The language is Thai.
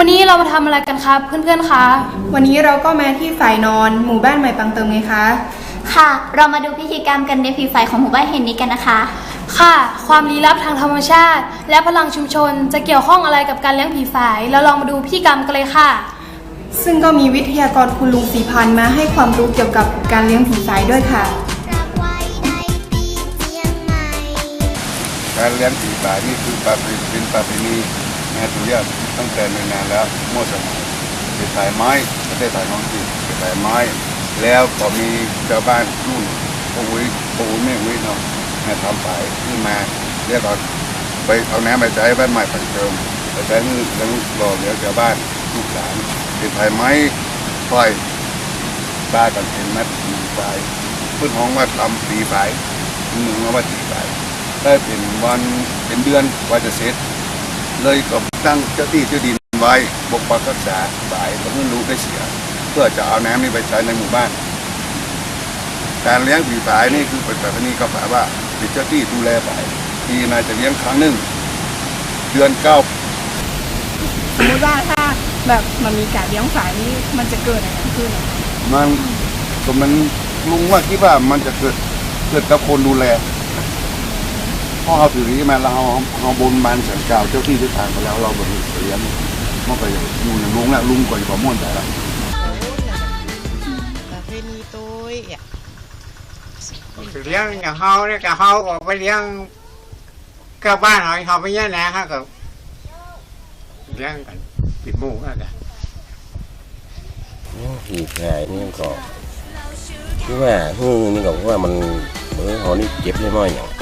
วันนี้เรามาทำอะไรกันครับเพื่อนๆคะ วันนี้เราก็มาที่ฝ่ายนอนหมู่บ้านใหม่ปังเติมไงคะ ค่ะ เรามาดูพิธีกรรมกันในผีไฟของหมู่บ้านแห่งนี้กันนะคะ ค่ะ ความลี้ลับทางธรรมชาติ และพลังชุมชนจะเกี่ยวข้องอะไรกับการเลี้ยงผีฝายเราลองมาดูพิธีกรรมกันเลยค่ะ ซึ่งก็มีวิทยากรคุณลุงสีพันธ์มาให้ความรู้เกี่ยวกับการเลี้ยงผีสายด้วยค่ะ การเลี้ยงผีป่านี่คือประเพณีเป็นประเพณี แม่ตุเรียนตั้งแต่นิ่นานแล้วโม่สมัยเป็นสายไม้ประเทศไทยน้องจีเป็นสายไม้ แล้วก็มีชาวบ้านรุ่นปู่วิปู่แม่วิเนาะแม่ทำฝายขึ้นมาเรียกว่าไปเอาน้ำไปใช้บ้านใหม่ปังเติมไปใช้เลี้ยงหล่อเลี้ยงชาวบ้านลูกหลานเป็นสายไม้ไฟบ้านกันเป็นมัดผีฝายพื้นห้องว่าทำผีฝายเมืองว่าผีฝายได้เป็นวันเป็นเดือนว่าจะเสร็จ เลยก็ตั้งเจ้าที่เจ้าดินไว้ปกปักรักษาฝ่ายเพิ่งรู้ได้เสีย เพื่อจะเอาน้ำนี้ไปใช้ในหมู่บ้าน การเลี้ยงผีฝ่ายนี่คือเป็นแบบนี้ก็แปลว่าเป็นเจ้าที่ดูแลฝ่ายปีนายจะเลี้ยงครั้งหนึ่งเดือนเก้าสมมติว่าถ้าแบบมันมีการเลี้ยงสายนี้มันจะเกิดอะไรขึ้นมันก็มันลุงว่าคิดว่ามันจะเกิดเกิดกับคนดูแล พราเอาถือนี้มาแล้วเราเราบนบานสันกาวเจ้าที่เจ้าทางไปแล้วเราบนเลี้ยงมันก็อยู่อย่างลุงแล้วลุงก็อยู่กับม่วนแต่ละประเพณีตัวอะเลี้ยงอย่างเฮาเนี่ยกับเฮาออกไปเลี้ยงก็บ้านเราเขาไปเนี่ยนะฮะก็เลี้ยงกันปิดหมู่กันกันอีกไงนี่ก็คือว่าฮือนี่ก็ว่ามันเออหอนี่เจ็บไม่ม้อยอย่าง